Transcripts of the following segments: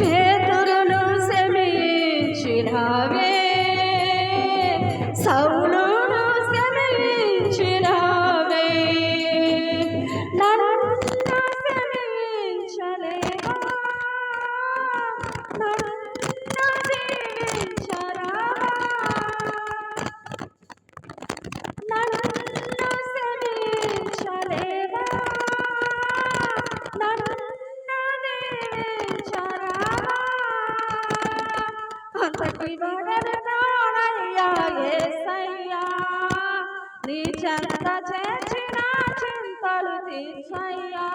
పేతురును శమించినావే సౌ అంతటి వాడనయ్యా యేసయ్యా నీ చెంత చేర్చిన చింతలు తీర్చయ్యా.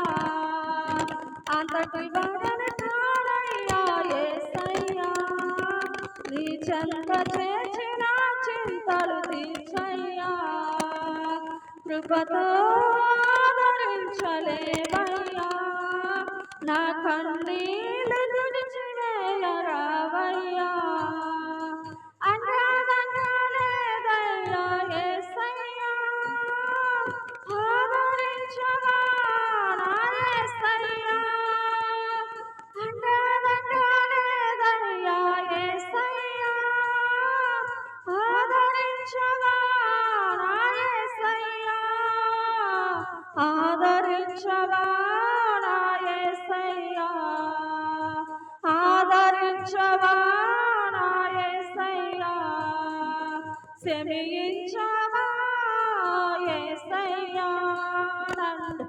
అంతటి వాడనయ్యా యేసయ్యా నీ చెంత చేర్చిన చింతలు తీర్చయ్యా. కృపతో ఆదరించలేవయ్యా నా కన్నీళ్ళు ఆదరించవా నా యేసయ్యా ఆదరించవా నా యేసయ్యా శమించవా యేసయ్యా నన్ను